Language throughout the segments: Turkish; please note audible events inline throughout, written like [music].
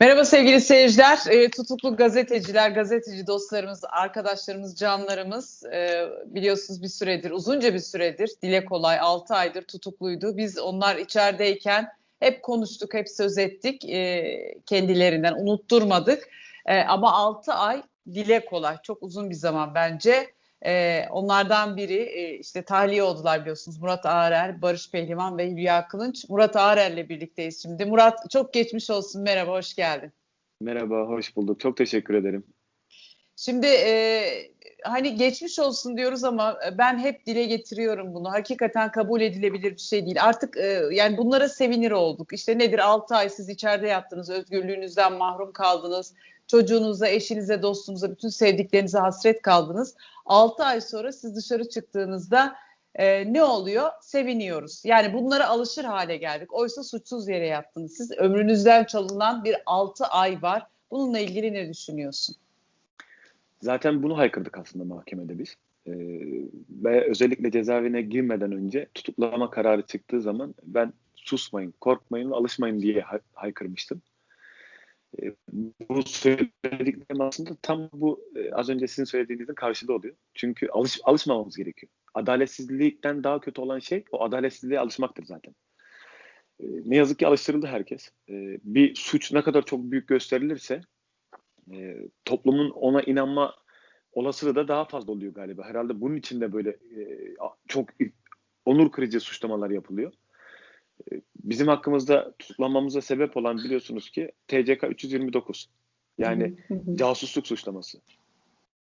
Merhaba sevgili seyirciler, e, tutuklu gazeteciler, gazeteci dostlarımız, arkadaşlarımız, canlarımız e, biliyorsunuz bir süredir, uzunca bir süredir, dile kolay 6 aydır tutukluydu. Biz onlar içerideyken hep konuştuk, hep söz ettik e, kendilerinden, unutturmadık. E, ama 6 ay dile kolay, çok uzun bir zaman bence. E, onlardan biri e, işte tahliye oldular biliyorsunuz Murat Ağarer, Barış Pehlivan ve Hülya Kılınç. Murat Ağarer'le birlikteyiz şimdi. Murat çok geçmiş olsun, merhaba, hoş geldin. Merhaba, hoş bulduk. Çok teşekkür ederim. Şimdi e, hani geçmiş olsun diyoruz ama ben hep dile getiriyorum bunu. Hakikaten kabul edilebilir bir şey değil. Artık e, yani bunlara sevinir olduk. İşte nedir 6 ay siz içeride yattınız, özgürlüğünüzden mahrum kaldınız. Çocuğunuza, eşinize, dostunuza, bütün sevdiklerinize hasret kaldınız. 6 ay sonra siz dışarı çıktığınızda e, ne oluyor? Seviniyoruz. Yani bunlara alışır hale geldik. Oysa suçsuz yere yattınız. Siz ömrünüzden çalınan bir 6 ay var. Bununla ilgili ne düşünüyorsun? Zaten bunu haykırdık aslında mahkemede biz. Ee, ve özellikle cezaevine girmeden önce tutuklama kararı çıktığı zaman ben susmayın, korkmayın ve alışmayın diye hay- haykırmıştım. Ee, bu söylediklerim aslında tam bu e, az önce sizin söylediğinizin karşılığı oluyor. Çünkü alış, alışmamamız gerekiyor. Adaletsizlikten daha kötü olan şey o adaletsizliğe alışmaktır zaten. Ee, ne yazık ki alıştırıldı herkes. Ee, bir suç ne kadar çok büyük gösterilirse e, toplumun ona inanma olasılığı da daha fazla oluyor galiba. Herhalde bunun için de böyle e, çok onur kırıcı suçlamalar yapılıyor. Bizim hakkımızda tutuklanmamıza sebep olan biliyorsunuz ki TCK 329. Yani casusluk suçlaması.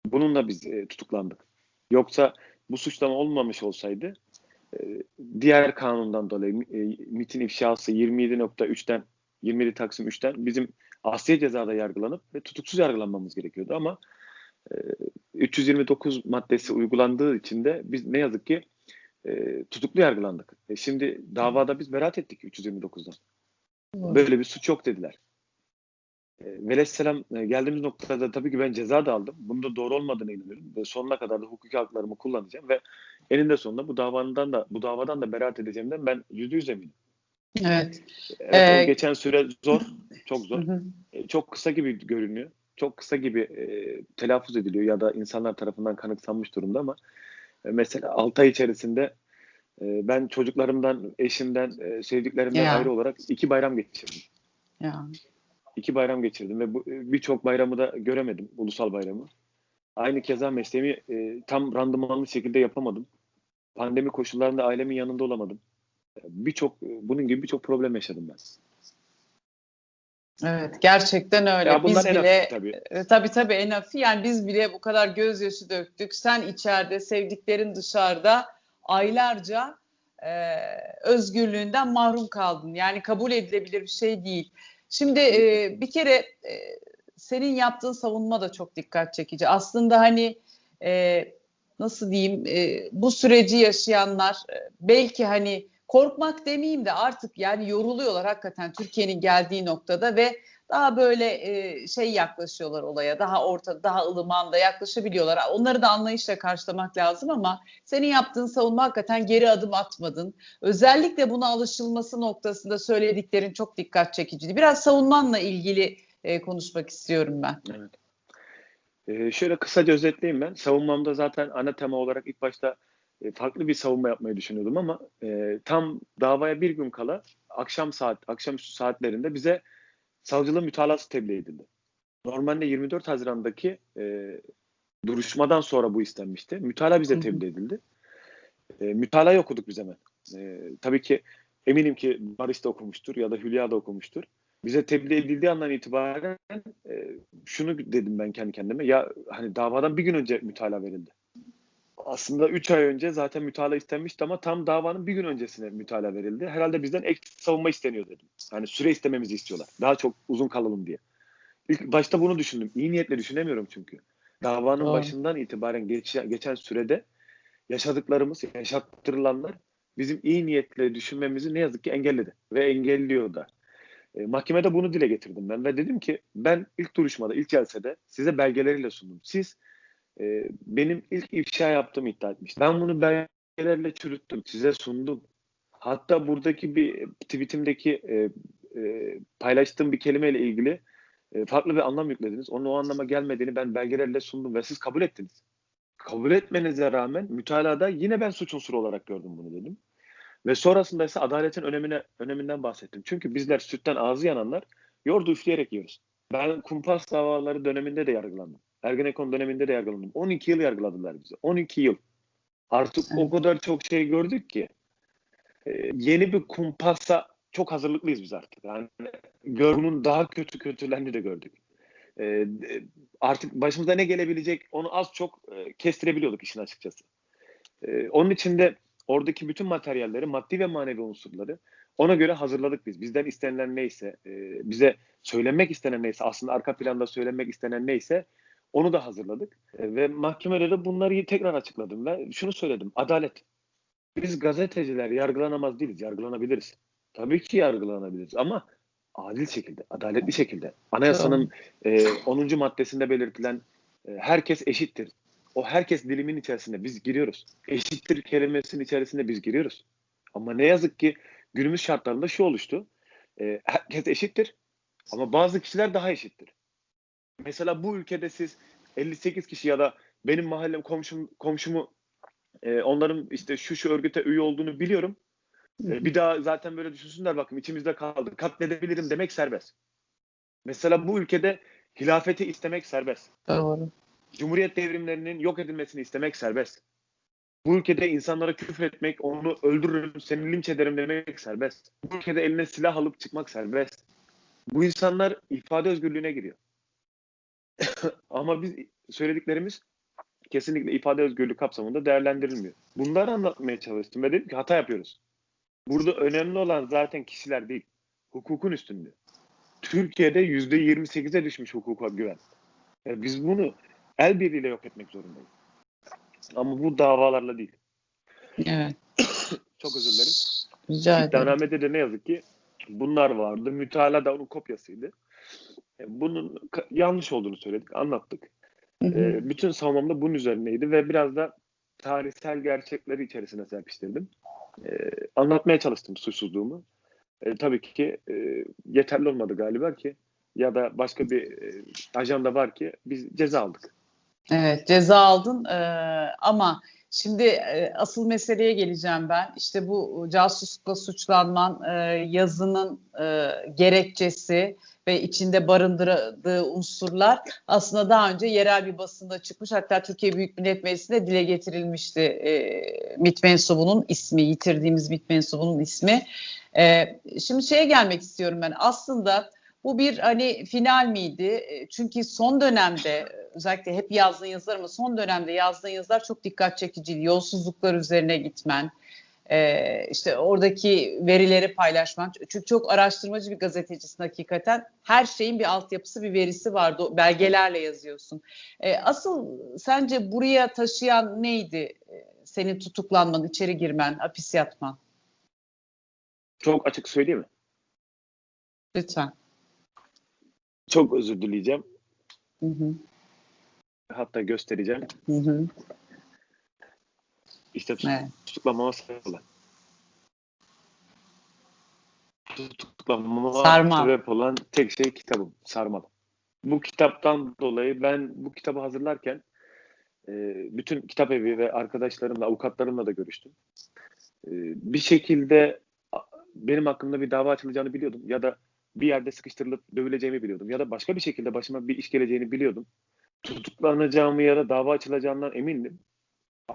Bununla biz e, tutuklandık. Yoksa bu suçlama olmamış olsaydı e, diğer kanundan dolayı e, MIT'in ifşası 27.3'ten 27 Taksim 3'ten bizim asliye cezada yargılanıp ve tutuksuz yargılanmamız gerekiyordu ama e, 329 maddesi uygulandığı için de biz ne yazık ki e, tutuklu yargılandık. E, şimdi davada biz beraat ettik 329'dan. Böyle bir suç yok dediler. E, Velesselam e, geldiğimiz noktada tabii ki ben ceza da aldım. Bunun da doğru olmadığına inanıyorum ve sonuna kadar da hukuki haklarımı kullanacağım ve eninde sonunda bu davadan da bu davadan da beraat edeceğimden ben yüzde yüz eminim. Evet. Evet, Ee, geçen süre zor, çok zor. E, çok kısa gibi görünüyor. Çok kısa gibi e, telaffuz ediliyor ya da insanlar tarafından kanıksanmış durumda ama e, mesela 6 ay içerisinde e, ben çocuklarımdan, eşimden, e, sevdiklerimden Ya. ayrı olarak iki bayram geçirdim. Ya. İki bayram geçirdim ve e, birçok bayramı da göremedim, ulusal bayramı. Aynı keza mesleğimi e, tam randımanlı şekilde yapamadım. Pandemi koşullarında ailemin yanında olamadım. E, Birçok, e, bunun gibi birçok problem yaşadım ben. Evet, gerçekten öyle. Ya biz en bile hafif tabii. e, tabii tabii en hafif. Yani biz bile bu kadar gözyaşı döktük. Sen içeride, sevdiklerin dışarıda aylarca e, özgürlüğünden mahrum kaldın. Yani kabul edilebilir bir şey değil. Şimdi e, bir kere e, senin yaptığın savunma da çok dikkat çekici. Aslında hani e, nasıl diyeyim e, bu süreci yaşayanlar e, belki hani korkmak demeyeyim de artık yani yoruluyorlar hakikaten Türkiye'nin geldiği noktada ve daha böyle e, şey yaklaşıyorlar olaya daha orta daha ılımanda yaklaşabiliyorlar. Onları da anlayışla karşılamak lazım ama senin yaptığın savunma hakikaten geri adım atmadın. Özellikle buna alışılması noktasında söylediklerin çok dikkat çekiciydi. Biraz savunmanla ilgili e, konuşmak istiyorum ben. Evet. Ee, şöyle kısaca özetleyeyim ben. Savunmamda zaten ana tema olarak ilk başta farklı bir savunma yapmayı düşünüyordum ama e, tam davaya bir gün kala akşam saat akşamüstü saatlerinde bize savcılığın mütalası tebliğ edildi. Normalde 24 Haziran'daki e, duruşmadan sonra bu istenmişti. Mütala bize tebliğ edildi. E, mütalayı okuduk biz hemen. E, tabii ki eminim ki Barış da okumuştur ya da Hülya da okumuştur. Bize tebliğ edildiği andan itibaren e, şunu dedim ben kendi kendime. Ya hani davadan bir gün önce mütala verildi. Aslında 3 ay önce zaten mütala istenmişti ama tam davanın bir gün öncesine mütala verildi. Herhalde bizden ek savunma isteniyor dedim. Yani süre istememizi istiyorlar. Daha çok uzun kalalım diye. İlk başta bunu düşündüm. İyi niyetle düşünemiyorum çünkü. Davanın Doğru. başından itibaren geçen, geçen sürede yaşadıklarımız, yaşattırılanlar bizim iyi niyetle düşünmemizi ne yazık ki engelledi. Ve engelliyor da. E, mahkemede bunu dile getirdim ben ve dedim ki ben ilk duruşmada, ilk celsede size belgeleriyle sundum. Siz e, benim ilk ifşa yaptığımı iddia etmiştiniz. Ben bunu belgelerle çürüttüm, size sundum. Hatta buradaki bir tweetimdeki e, e, paylaştığım bir kelimeyle ilgili e, farklı bir anlam yüklediniz. Onun o anlama gelmediğini ben belgelerle sundum ve siz kabul ettiniz. Kabul etmenize rağmen mütalada yine ben suç unsuru olarak gördüm bunu dedim. Ve sonrasında ise adaletin önemine öneminden bahsettim. Çünkü bizler sütten ağzı yananlar yoğurdu üfleyerek yiyoruz. Ben kumpas davaları döneminde de yargılandım. Ergenekon döneminde de yargılandım. 12 yıl yargıladılar bizi. 12 yıl. Artık o kadar çok şey gördük ki. Ee, yeni bir kumpasa çok hazırlıklıyız biz artık. Yani görünün daha kötü kötülerini de gördük. Ee, artık başımıza ne gelebilecek onu az çok e, kestirebiliyorduk işin açıkçası. Ee, onun için de oradaki bütün materyalleri, maddi ve manevi unsurları ona göre hazırladık biz. Bizden istenilen neyse, e, bize söylenmek istenen neyse, aslında arka planda söylenmek istenen neyse onu da hazırladık. E, ve mahkemede de bunları tekrar açıkladım ve şunu söyledim. Adalet. Biz gazeteciler yargılanamaz değiliz, yargılanabiliriz. Tabii ki yargılanabiliriz ama adil şekilde, adaletli şekilde. Anayasanın e, 10. maddesinde belirtilen e, herkes eşittir. O herkes dilimin içerisinde biz giriyoruz. Eşittir kelimesinin içerisinde biz giriyoruz. Ama ne yazık ki günümüz şartlarında şu oluştu. E, herkes eşittir ama bazı kişiler daha eşittir. Mesela bu ülkede siz 58 kişi ya da benim mahallem komşum komşumu e, onların işte şu şu örgüte üye olduğunu biliyorum. E, bir daha zaten böyle düşünsünler bakın içimizde kaldı. Katledebilirim demek serbest. Mesela bu ülkede hilafeti istemek serbest. Doğru. Cumhuriyet devrimlerinin yok edilmesini istemek serbest. Bu ülkede insanlara küfür etmek, onu öldürürüm, seni linç ederim demek serbest. Bu ülkede eline silah alıp çıkmak serbest. Bu insanlar ifade özgürlüğüne giriyor. [laughs] Ama biz söylediklerimiz kesinlikle ifade özgürlüğü kapsamında değerlendirilmiyor. Bunları anlatmaya çalıştım ve dedim ki hata yapıyoruz. Burada önemli olan zaten kişiler değil, hukukun üstünlüğü. Türkiye'de yüzde 28'e düşmüş hukuka güven. Yani biz bunu el birliğiyle yok etmek zorundayız. Ama bu davalarla değil. Evet. [coughs] Çok özür dilerim. Rica ederim. İddianamede de ne yazık ki bunlar vardı. Mütalaa da onun kopyasıydı. E, Bunun yanlış olduğunu söyledik, anlattık. Hı hı. E, bütün savunmam da bunun üzerineydi ve biraz da tarihsel gerçekleri içerisine serpiştirdim. E, anlatmaya çalıştım suçsuzluğumu. E, tabii ki e, yeterli olmadı galiba ki ya da başka bir e, ajanda var ki biz ceza aldık. Evet ceza aldın Ee, ama şimdi e, asıl meseleye geleceğim ben. İşte bu casuslukla suçlanman e, yazının e, gerekçesi ve içinde barındırdığı unsurlar aslında daha önce yerel bir basında çıkmış. Hatta Türkiye Büyük Millet Meclisi'nde dile getirilmişti e, MİT mensubunun ismi, yitirdiğimiz MİT mensubunun ismi. E, şimdi şeye gelmek istiyorum ben. Aslında bu bir hani final miydi? E, Çünkü son dönemde özellikle hep yazdığın yazılar ama son dönemde yazdığın yazılar çok dikkat çekiciydi. Yolsuzluklar üzerine gitmen, e, işte oradaki verileri paylaşman. Çünkü çok araştırmacı bir gazetecisin hakikaten. Her şeyin bir altyapısı, bir verisi vardı. Belgelerle yazıyorsun. E, Asıl sence buraya taşıyan neydi? E, Senin tutuklanman, içeri girmen, hapis yatman. Çok açık söyleyeyim mi? Lütfen. Çok özür dileyeceğim. Hı hı. Hatta göstereceğim. Hı hı. İşte tut- Evet. tutuklanmama sebep olan. Tutuklanmama sebep olan tek şey kitabım. Sarmal. Bu kitaptan dolayı ben bu kitabı hazırlarken e, bütün kitap evi ve arkadaşlarımla, avukatlarımla da görüştüm. E, bir şekilde benim hakkımda bir dava açılacağını biliyordum. Ya da bir yerde sıkıştırılıp dövüleceğimi biliyordum. Ya da başka bir şekilde başıma bir iş geleceğini biliyordum. Tutuklanacağımı ya da dava açılacağından emindim.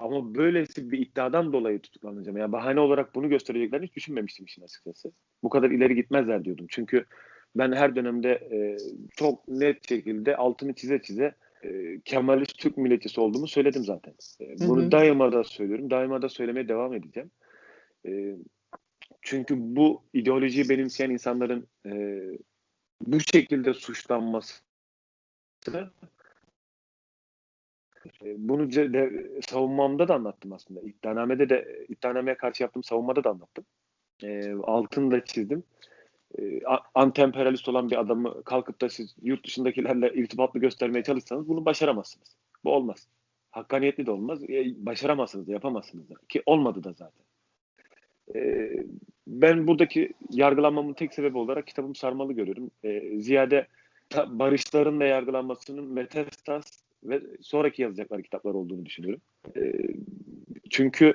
Ama böylesi bir iddiadan dolayı tutuklanacağım. Yani bahane olarak bunu göstereceklerini hiç düşünmemiştim işin açıkçası. Bu kadar ileri gitmezler diyordum. Çünkü ben her dönemde e, çok net şekilde altını çize çize e, Kemalist Türk milletçisi olduğumu söyledim zaten. E, bunu Hı hı. daima da söylüyorum. Daima da söylemeye devam edeceğim. E, çünkü bu ideolojiyi benimseyen insanların e, bu şekilde suçlanması bunu ce- de, savunmamda da anlattım aslında. İddianamede de iddianameye karşı yaptığım savunmada da anlattım. E, altını da çizdim. E, a- anti-emperyalist olan bir adamı kalkıp da siz yurt dışındakilerle irtibatlı göstermeye çalışsanız bunu başaramazsınız. Bu olmaz. Hakkaniyetli de olmaz. E, başaramazsınız yapamazsınız da. Ki olmadı da zaten. E, ben buradaki yargılanmamın tek sebebi olarak kitabım sarmalı görüyorum. E, ziyade barışların da yargılanmasının metastas ve sonraki yazacakları kitaplar olduğunu düşünüyorum. Ee, çünkü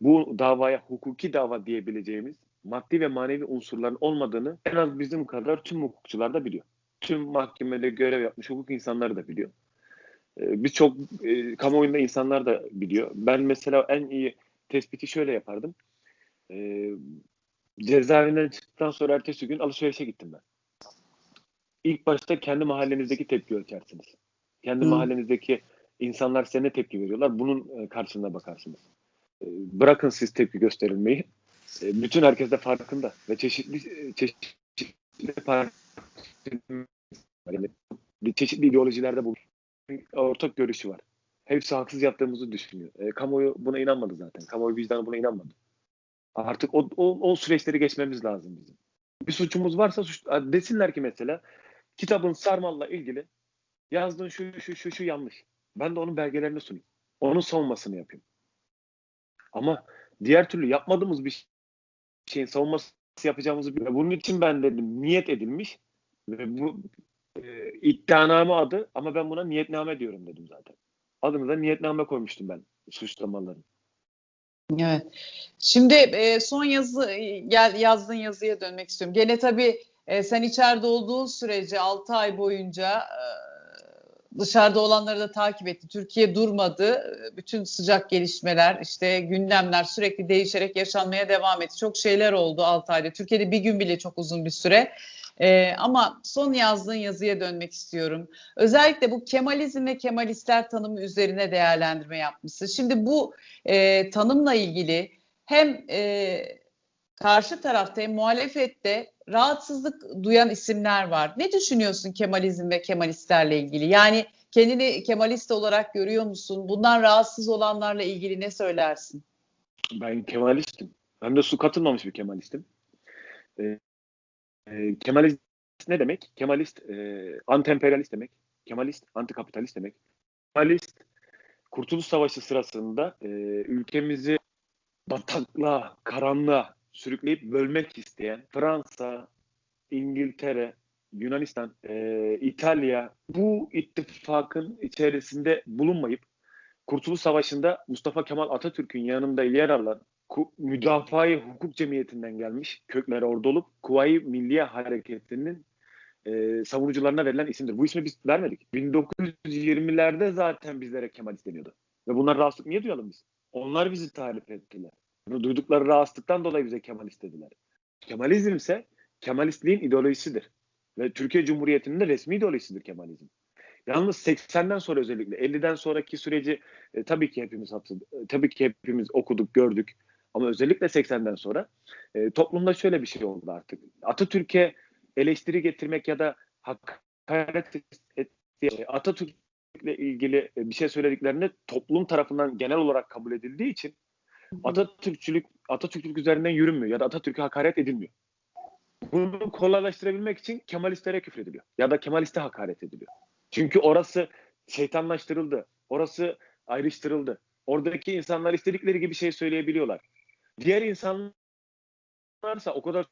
bu davaya hukuki dava diyebileceğimiz maddi ve manevi unsurların olmadığını en az bizim kadar tüm hukukçular da biliyor. Tüm mahkemede görev yapmış hukuk insanları da biliyor. Ee, Birçok e, kamuoyunda insanlar da biliyor. Ben mesela en iyi tespiti şöyle yapardım. Ee, cezaevinden çıktıktan sonra ertesi gün alışverişe gittim ben. İlk başta kendi mahallenizdeki tepki ölçersiniz. Kendi Hı. mahallenizdeki insanlar size ne tepki veriyorlar? Bunun e, karşılığına bakarsınız. E, Bırakın siz tepki gösterilmeyi. E, Bütün herkes de farkında ve çeşitli çeşitli yani çeşitli ideolojilerde bu ortak görüşü var. Hepsi haksız yaptığımızı düşünüyor. E, kamuoyu buna inanmadı zaten. Kamuoyu vicdanı buna inanmadı. Artık o, o, o süreçleri geçmemiz lazım bizim. Bir suçumuz varsa suç, desinler ki mesela kitabın sarmalla ilgili yazdığın şu şu şu şu yanlış. Ben de onun belgelerini sunayım. Onun savunmasını yapayım. Ama diğer türlü yapmadığımız bir şeyin savunması yapacağımızı bil- bunun için ben dedim niyet edilmiş ve bu e, iddianame adı ama ben buna niyetname diyorum dedim zaten. Adını da niyetname koymuştum ben suçlamaların. Evet. Şimdi e, son yazı gel yazdığın yazıya dönmek istiyorum. Gene tabii e, sen içeride olduğun sürece 6 ay boyunca e, dışarıda olanları da takip etti. Türkiye durmadı. Bütün sıcak gelişmeler, işte gündemler sürekli değişerek yaşanmaya devam etti. Çok şeyler oldu 6 ayda. Türkiye'de bir gün bile çok uzun bir süre. E, ama son yazdığın yazıya dönmek istiyorum. Özellikle bu Kemalizm ve Kemalistler tanımı üzerine değerlendirme yapmışsın. Şimdi bu e, tanımla ilgili hem e, karşı tarafta hem muhalefette rahatsızlık duyan isimler var. Ne düşünüyorsun Kemalizm ve Kemalistlerle ilgili? Yani kendini Kemalist olarak görüyor musun? Bundan rahatsız olanlarla ilgili ne söylersin? Ben Kemalistim. Hem de su katılmamış bir Kemalistim. Ee, e, Kemalist ne demek? Kemalist e, anti-emperyalist demek. Kemalist antikapitalist demek. Kemalist Kurtuluş Savaşı sırasında e, ülkemizi bataklığa, karanlığa sürükleyip bölmek isteyen Fransa, İngiltere, Yunanistan, e, İtalya bu ittifakın içerisinde bulunmayıp Kurtuluş Savaşı'nda Mustafa Kemal Atatürk'ün yanında yer alan Müdafaa-i Hukuk Cemiyeti'nden gelmiş kökleri orada olup Kuvayi Milliye Hareketi'nin e, savunucularına verilen isimdir. Bu ismi biz vermedik. 1920'lerde zaten bizlere Kemalist deniyordu. Ve bunlar rahatsızlık niye duyalım biz? Onlar bizi tarif ettiler. Duydukları rahatsızlıktan dolayı bize Kemalist dediler. Kemalizm ise Kemalistliğin ideolojisidir. Ve Türkiye Cumhuriyeti'nin de resmi ideolojisidir Kemalizm. Yalnız 80'den sonra özellikle 50'den sonraki süreci e, tabii ki hepimiz hapsız, e, tabii ki hepimiz okuduk, gördük. Ama özellikle 80'den sonra e, toplumda şöyle bir şey oldu artık. Atatürk'e eleştiri getirmek ya da hakaret ettiği Atatürk'le ilgili e, bir şey söylediklerinde toplum tarafından genel olarak kabul edildiği için Atatürkçülük Atatürkçülük üzerinden yürünmüyor ya da Atatürk'e hakaret edilmiyor. Bunu kolaylaştırabilmek için Kemalistlere küfrediliyor ya da Kemaliste hakaret ediliyor. Çünkü orası şeytanlaştırıldı. Orası ayrıştırıldı. Oradaki insanlar istedikleri gibi şey söyleyebiliyorlar. Diğer insanlarsa o kadar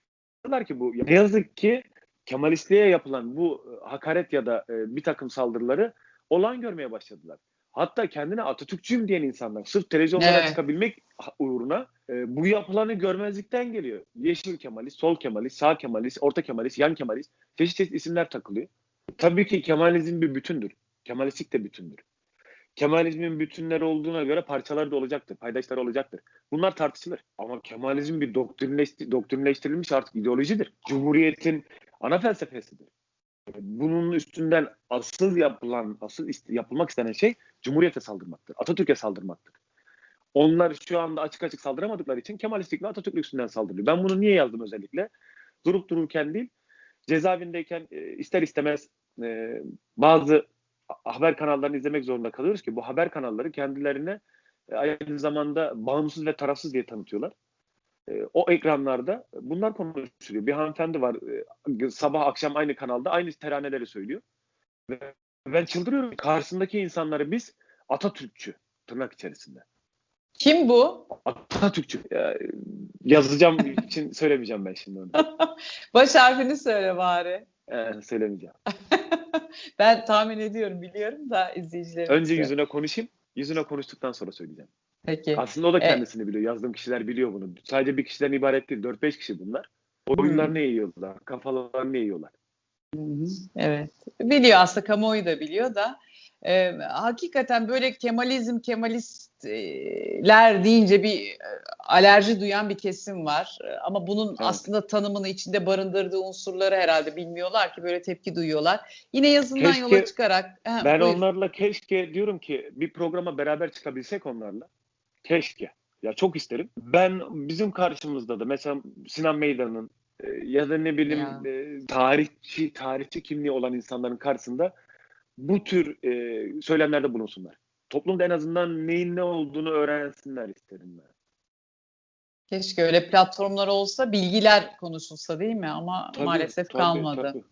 ki bu. Ne yazık ki Kemalistliğe yapılan bu hakaret ya da e, bir takım saldırıları olan görmeye başladılar. Hatta kendine Atatürkçüyüm diyen insanlar sırf televizyonlara Evet. çıkabilmek uğruna e, bu yapılanı görmezlikten geliyor. Yeşil Kemalist, Sol Kemalist, Sağ Kemalist, Orta Kemalist, Yan Kemalist çeşit çeşit isimler takılıyor. Tabii ki Kemalizm bir bütündür. Kemalistlik de bütündür. Kemalizmin bütünleri olduğuna göre parçaları da olacaktır, paydaşları olacaktır. Bunlar tartışılır. Ama Kemalizm bir doktrinleşti, doktrinleştirilmiş artık ideolojidir. Cumhuriyetin ana felsefesidir. Bunun üstünden asıl yapılan, asıl yapılmak istenen şey Cumhuriyete saldırmaktır. Atatürk'e saldırmaktır. Onlar şu anda açık açık saldıramadıkları için Kemalistlik ve Atatürk üstünden saldırıyor. Ben bunu niye yazdım özellikle? Durup dururken değil, cezaevindeyken e, ister istemez e, bazı haber kanallarını izlemek zorunda kalıyoruz ki bu haber kanalları kendilerine e, aynı zamanda bağımsız ve tarafsız diye tanıtıyorlar. E, o ekranlarda bunlar konuşuluyor. Bir hanımefendi var e, sabah akşam aynı kanalda aynı teraneleri söylüyor. Ve ben çıldırıyorum. Karşısındaki insanları biz Atatürkçü tırnak içerisinde. Kim bu? Atatürkçü. Ya, yazacağım için [laughs] söylemeyeceğim ben şimdi onu. [laughs] Baş harfini söyle bari. Ee, söylemeyeceğim. [laughs] Ben tahmin ediyorum, biliyorum da izleyicilerimiz. Önce yüzüne konuşayım. Yüzüne konuştuktan sonra söyleyeceğim. Peki. Aslında o da Evet. kendisini biliyor. Yazdığım kişiler biliyor bunu. Sadece bir kişiden ibaret değil. 4-5 kişi bunlar. Oyunlarını yiyorlar. Kafalarını yiyorlar. Hı hı, Evet. Biliyor aslında kamuoyu da biliyor da e, hakikaten böyle Kemalizm, Kemalistler deyince bir e, alerji duyan bir kesim var. E, Ama bunun Evet. aslında tanımını içinde barındırdığı unsurları herhalde bilmiyorlar ki böyle tepki duyuyorlar. Yine yazından Keşke- yola çıkarak Ha, Ben buyur. onlarla keşke diyorum ki bir programa beraber çıkabilsek onlarla. Keşke. Ya çok isterim. Ben bizim karşımızda da mesela Sinan Meydan'ın e, ya da ne bileyim Ya. e, tarihçi tarihçi kimliği olan insanların karşısında bu tür e, söylemlerde bulunsunlar. Toplumda en azından neyin ne olduğunu öğrensinler isterim ben. Keşke öyle platformlar olsa bilgiler konuşulsa değil mi? Ama Tabii, maalesef tabii, kalmadı. tabii.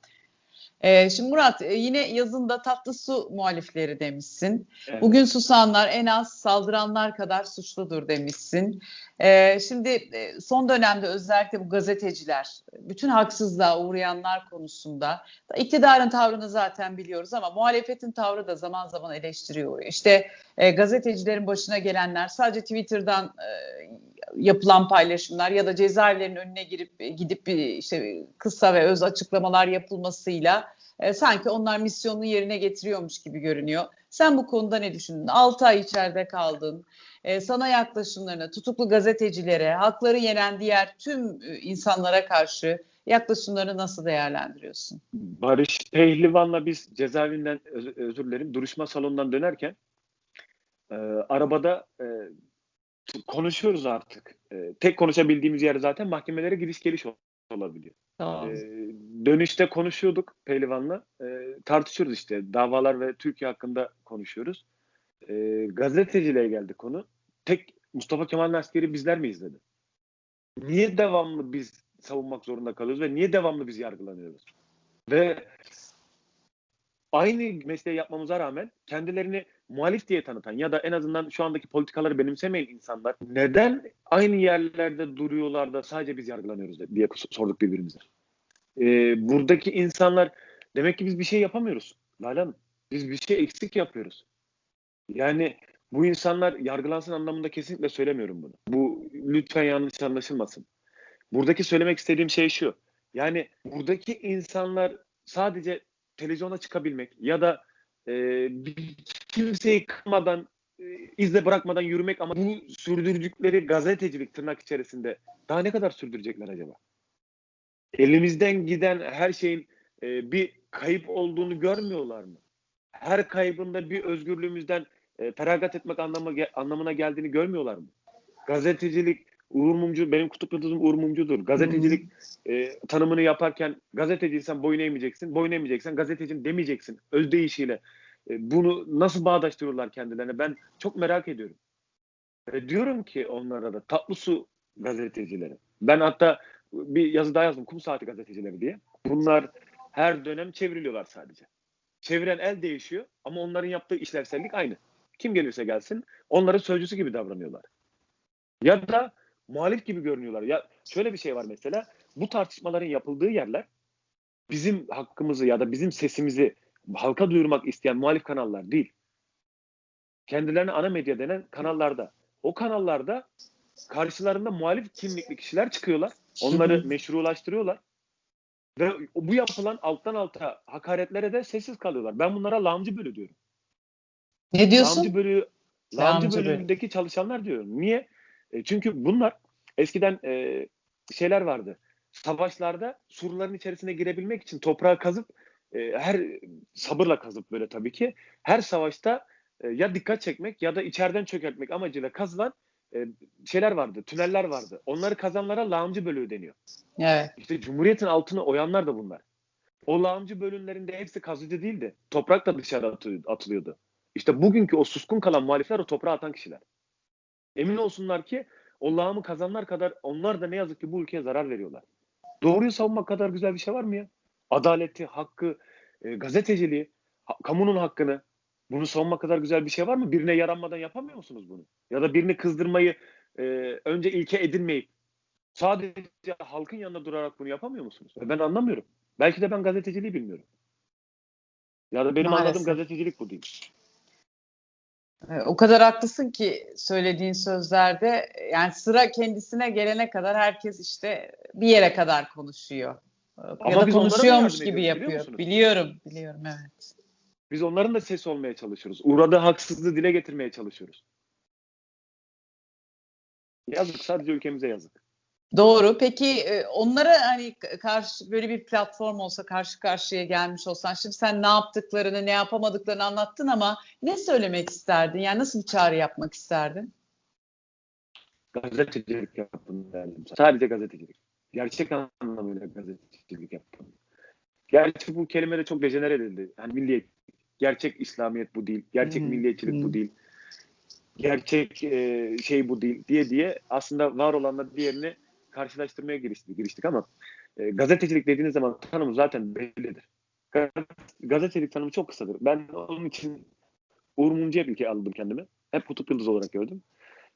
Ee, şimdi Murat e, yine yazında tatlı su muhalifleri demişsin. Evet. Bugün susanlar en az saldıranlar kadar suçludur demişsin. Ee, şimdi e, son dönemde özellikle bu gazeteciler, bütün haksızlığa uğrayanlar konusunda iktidarın tavrını zaten biliyoruz ama muhalefetin tavrı da zaman zaman eleştiriye uğruyor. İşte e, gazetecilerin başına gelenler sadece Twitter'dan e, yapılan paylaşımlar ya da cezaevlerinin önüne girip gidip bir işte kısa ve öz açıklamalar yapılmasıyla e, sanki onlar misyonunu yerine getiriyormuş gibi görünüyor. Sen bu konuda ne düşündün? 6 ay içeride kaldın. E, sana yaklaşımlarına, tutuklu gazetecilere, hakları yenen diğer tüm e, insanlara karşı yaklaşımlarını nasıl değerlendiriyorsun? Barış Pehlivan'la biz cezaevinden öz- özür dilerim duruşma salonundan dönerken e, arabada e, konuşuyoruz artık. E, tek konuşabildiğimiz yer zaten mahkemelere gidiş geliş ol- olabiliyor. Tamam. E, dönüşte konuşuyorduk Pehlivan'la. E, tartışıyoruz işte davalar ve Türkiye hakkında konuşuyoruz. E, gazeteciliğe geldi konu. Tek Mustafa Kemal askeri bizler mi izledi? Niye devamlı biz savunmak zorunda kalıyoruz ve niye devamlı biz yargılanıyoruz? Ve aynı mesleği yapmamıza rağmen kendilerini muhalif diye tanıtan ya da en azından şu andaki politikaları benimsemeyen insanlar neden aynı yerlerde duruyorlar da sadece biz yargılanıyoruz diye sorduk birbirimize. Ee, buradaki insanlar demek ki biz bir şey yapamıyoruz. Lale Hanım. Biz bir şey eksik yapıyoruz. Yani bu insanlar yargılansın anlamında kesinlikle söylemiyorum bunu. Bu lütfen yanlış anlaşılmasın. Buradaki söylemek istediğim şey şu. Yani buradaki insanlar sadece televizyona çıkabilmek ya da e, kimseyi kırmadan, e, izle bırakmadan yürümek ama bu sürdürdükleri gazetecilik tırnak içerisinde daha ne kadar sürdürecekler acaba? Elimizden giden her şeyin e, bir kayıp olduğunu görmüyorlar mı? Her kaybında bir özgürlüğümüzden e, feragat etmek anlamı, anlamına geldiğini görmüyorlar mı? Gazetecilik Uğur Mumcu, benim kutup yıldızım Uğur Mumcu'dur. Gazetecilik e, tanımını yaparken gazeteciysen boyun eğmeyeceksin, boyun eğmeyeceksen gazetecin demeyeceksin özdeyişiyle. E, bunu nasıl bağdaştırıyorlar kendilerine ben çok merak ediyorum. Ve diyorum ki onlara da tatlı su gazetecileri. Ben hatta bir yazı daha yazdım kum saati gazetecileri diye. Bunlar her dönem çevriliyorlar sadece. Çeviren el değişiyor ama onların yaptığı işlevsellik aynı. Kim gelirse gelsin onların sözcüsü gibi davranıyorlar. Ya da muhalif gibi görünüyorlar. Ya şöyle bir şey var mesela. Bu tartışmaların yapıldığı yerler bizim hakkımızı ya da bizim sesimizi halka duyurmak isteyen muhalif kanallar değil. Kendilerine ana medya denen kanallarda. O kanallarda karşılarında muhalif kimlikli kişiler çıkıyorlar. Onları meşrulaştırıyorlar. Ve bu yapılan alttan alta hakaretlere de sessiz kalıyorlar. Ben bunlara lağımcı bölü diyorum. Ne diyorsun? Lağımcı bölüğü, lağımcı Lağımcı bölü. bölümündeki çalışanlar diyorum. Niye? E, çünkü bunlar eskiden e, şeyler vardı. Savaşlarda surların içerisine girebilmek için toprağı kazıp e, her sabırla kazıp böyle tabii ki her savaşta e, ya dikkat çekmek ya da içeriden çökertmek amacıyla kazılan e, şeyler vardı, tüneller vardı. Onları kazanlara lağımcı bölüğü deniyor. Evet. İşte Cumhuriyet'in altını oyanlar da bunlar. O lağımcı bölümlerinde hepsi kazıcı değildi. Toprak da dışarı atı- atılıyordu. İşte bugünkü o suskun kalan muhalifler o toprağa atan kişiler. Emin olsunlar ki o lağımı kazanlar kadar onlar da ne yazık ki bu ülkeye zarar veriyorlar. Doğruyu savunmak kadar güzel bir şey var mı ya? Adaleti, hakkı, e, gazeteciliği, ha- kamunun hakkını bunu savunmak kadar güzel bir şey var mı? Birine yaranmadan yapamıyor musunuz bunu? Ya da birini kızdırmayı e, önce ilke edinmeyip sadece halkın yanında durarak bunu yapamıyor musunuz? Ben anlamıyorum. Belki de ben gazeteciliği bilmiyorum. Ya da benim Maalesef. anladığım gazetecilik bu değil. E, O kadar haklısın ki söylediğin sözlerde yani sıra kendisine gelene kadar herkes işte bir yere kadar konuşuyor. E, ya Ama da onlara da konuşuyormuş gibi yapıyor. Biliyorum, biliyorum evet. Biz onların da sesi olmaya çalışıyoruz. Uğradığı haksızlığı dile getirmeye çalışıyoruz. Yazık sadece ülkemize yazık. Doğru. Peki e, onlara hani karşı böyle bir platform olsa karşı karşıya gelmiş olsan şimdi sen ne yaptıklarını ne yapamadıklarını anlattın ama ne söylemek isterdin? Yani nasıl bir çağrı yapmak isterdin? Gazetecilik yaptım derdim. Sadece gazetecilik. Gerçek anlamıyla gazetecilik yaptım. Gerçi bu kelime de çok dejenere edildi. Yani milliyet, gerçek İslamiyet bu değil. Gerçek hı. milliyetçilik Hı. bu değil. Gerçek e, şey bu değil diye diye aslında var olanla diğerini karşılaştırmaya giriştik, giriştik ama e, gazetecilik dediğiniz zaman tanımı zaten bellidir. Gaz- Gazetecilik tanımı çok kısadır. Ben onun için Uğur Mumcu'ya bir aldım kendimi. Hep kutup yıldız olarak gördüm.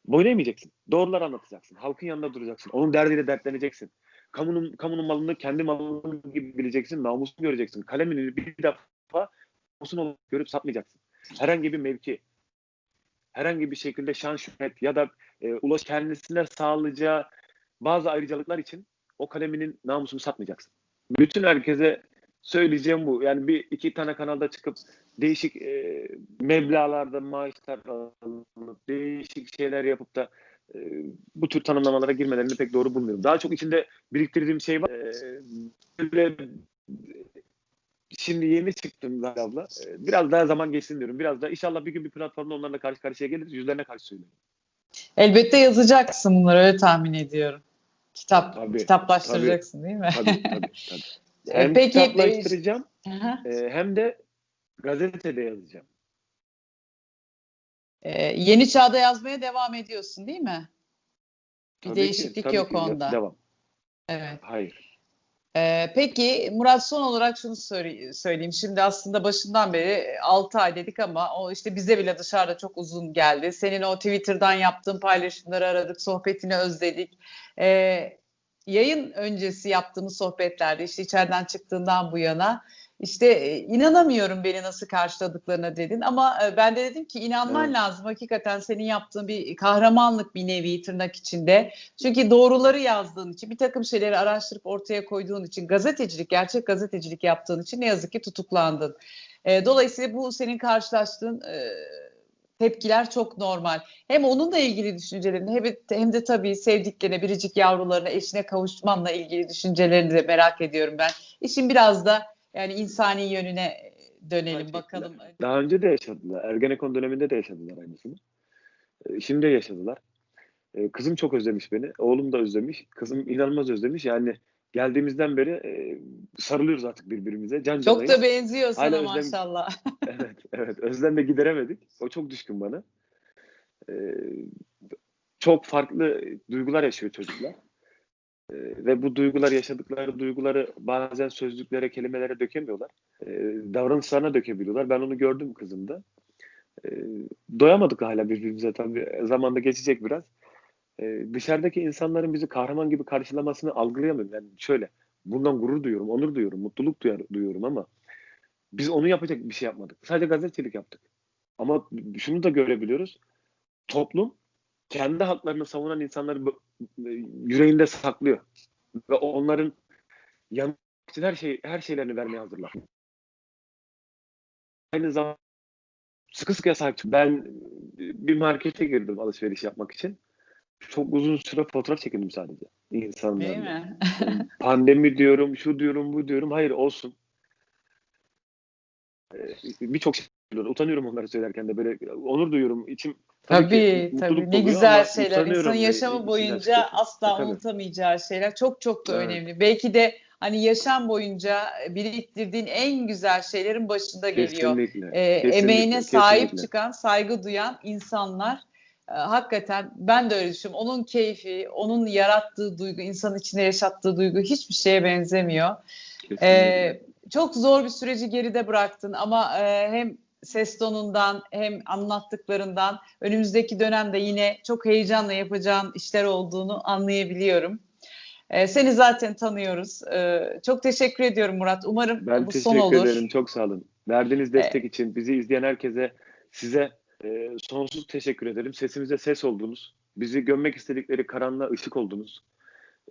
Boyun eğmeyeceksin. Doğruları anlatacaksın. Halkın yanında duracaksın. Onun derdiyle dertleneceksin. Kamunun, kamunun malını kendi malın gibi bileceksin. Namusunu göreceksin. Kalemini bir defa namusun olarak görüp satmayacaksın. Herhangi bir mevki, herhangi bir şekilde şan şöhret ya da e, ulaş kendisine sağlayacağı bazı ayrıcalıklar için o kaleminin namusunu satmayacaksın. Bütün herkese söyleyeceğim bu. Yani bir iki tane kanalda çıkıp değişik e, meblağlarda maaşlar alınıp değişik şeyler yapıp da e, bu tür tanımlamalara girmelerini pek doğru bulmuyorum. Daha çok içinde biriktirdiğim şey var. E, böyle şimdi yeni çıktım Zahra abla. E, biraz daha zaman geçsin diyorum. Biraz da inşallah bir gün bir platformda onlarla karşı karşıya geliriz. Yüzlerine karşı söyleyeyim. Elbette yazacaksın bunları öyle tahmin ediyorum. Kitap, Tabii, kitaplaştıracaksın değil mi? Tabii tabii. [laughs] tabii. E, Hem Peki kitaplaştıracağım Aha. e, hem de gazetede yazacağım. e, yeni çağda yazmaya devam ediyorsun değil mi? Bir Tabii ki, değişiklik tabii yok ki. onda. Devam. Evet. Hayır. Ee, peki Murat son olarak şunu söyle- söyleyeyim. Şimdi aslında başından beri 6 ay dedik ama o işte bize bile dışarıda çok uzun geldi. Senin o Twitter'dan yaptığın paylaşımları aradık, sohbetini özledik. Ee, yayın öncesi yaptığımız sohbetlerde işte içeriden çıktığından bu yana işte e, inanamıyorum beni nasıl karşıladıklarına dedin ama e, ben de dedim ki inanman Evet. lazım. Hakikaten senin yaptığın bir kahramanlık bir nevi tırnak içinde. Çünkü doğruları yazdığın için, bir takım şeyleri araştırıp ortaya koyduğun için, gazetecilik, gerçek gazetecilik yaptığın için ne yazık ki tutuklandın. E, dolayısıyla bu senin karşılaştığın tepkiler çok normal. Hem onunla ilgili düşüncelerini hem de, hem de tabii sevdiklerine, biricik yavrularına, eşine kavuşmanla ilgili düşüncelerini de merak ediyorum ben. İşin biraz da yani insani yönüne dönelim Gerçekten. bakalım. Daha önce de yaşadılar. Ergenekon döneminde de yaşadılar aynısını. Ee, Şimdi de yaşadılar. Ee, Kızım çok özlemiş beni. Oğlum da özlemiş. Kızım inanılmaz özlemiş. Yani geldiğimizden beri e, sarılıyoruz artık birbirimize. Can Çok canayız. da benziyor sana özlem- maşallah. [laughs] evet, evet. Özlemle gideremedik. O çok düşkün bana. Çok farklı duygular yaşıyor çocuklar. Ee, ve bu duygular, yaşadıkları duyguları bazen sözlüklere, kelimelere dökemiyorlar. Ee, davranışlarına dökebiliyorlar. Ben onu gördüm kızımda. Ee, doyamadık hala birbirimize tabii. Zamanda geçecek biraz. Ee, dışarıdaki insanların bizi kahraman gibi karşılamasını algılayamıyorum. Yani şöyle, bundan gurur duyuyorum, onur duyuyorum, mutluluk duyar, duyuyorum ama biz onu yapacak bir şey yapmadık. Sadece gazetecilik yaptık. Ama şunu da görebiliyoruz. Toplum kendi haklarını savunan insanları yüreğinde saklıyor. Ve onların yanı için her şey her şeylerini vermeye hazırlar. Aynı zamanda sıkı sıkıya sahip çık- Ben bir markete girdim alışveriş yapmak için. Çok uzun süre fotoğraf çekindim sadece insanlarla. Değil mi? Pandemi diyorum, şu diyorum, bu diyorum. Hayır olsun. Ee, Birçok şey söylüyorum. Utanıyorum onları söylerken de böyle onur duyuyorum. İçim Tabii tabii, mutluluk ne güzel şeyler. İnsanın yaşamı boyunca asla Tabii. unutamayacağı şeyler çok çok da Evet. önemli. Belki de hani yaşam boyunca biriktirdiğin en güzel şeylerin başında geliyor. Kesinlikle. Ee, kesinlikle, emeğine sahip kesinlikle. çıkan, saygı duyan insanlar e, hakikaten ben de öyle düşünüyorum. Onun keyfi, onun yarattığı duygu, insan içinde yaşattığı duygu hiçbir şeye benzemiyor. Kesinlikle. Ee, çok zor bir süreci geride bıraktın ama e, hem ses tonundan hem anlattıklarından önümüzdeki dönemde yine çok heyecanla yapacağın işler olduğunu anlayabiliyorum. E, seni zaten tanıyoruz. E, çok teşekkür ediyorum Murat. Umarım Ben bu son teşekkür olur. ederim. Çok sağ olun. Verdiğiniz destek için bizi izleyen herkese size e, sonsuz teşekkür ederim. Sesimize ses oldunuz. Bizi gömmek istedikleri karanlığa ışık oldunuz.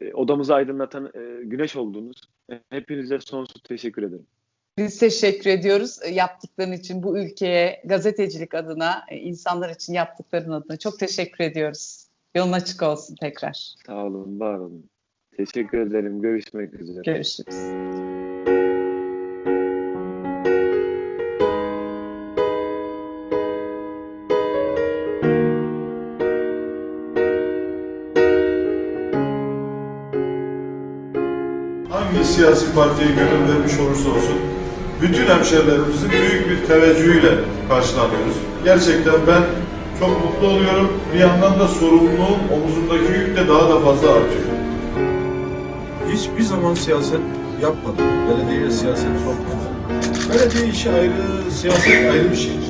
E, odamızı aydınlatan e, güneş oldunuz. E, hepinize sonsuz teşekkür ederim. Biz teşekkür ediyoruz yaptıkların için bu ülkeye, gazetecilik adına, insanlar için yaptıkların adına. Çok teşekkür ediyoruz. Yolun açık olsun tekrar. Sağ olun, var olun. Teşekkür ederim. Görüşmek üzere. Görüşürüz. Siyasi partiye gönül vermiş olursa olsun bütün hemşerilerimizin büyük bir teveccühüyle karşılanıyoruz. Gerçekten ben çok mutlu oluyorum. Bir yandan da sorumluluğum omuzumdaki yük de daha da fazla artıyor. Hiçbir zaman siyaset yapmadım. Belediyeye siyaset sokmadım. Belediye işi ayrı, siyaset ayrı bir şey.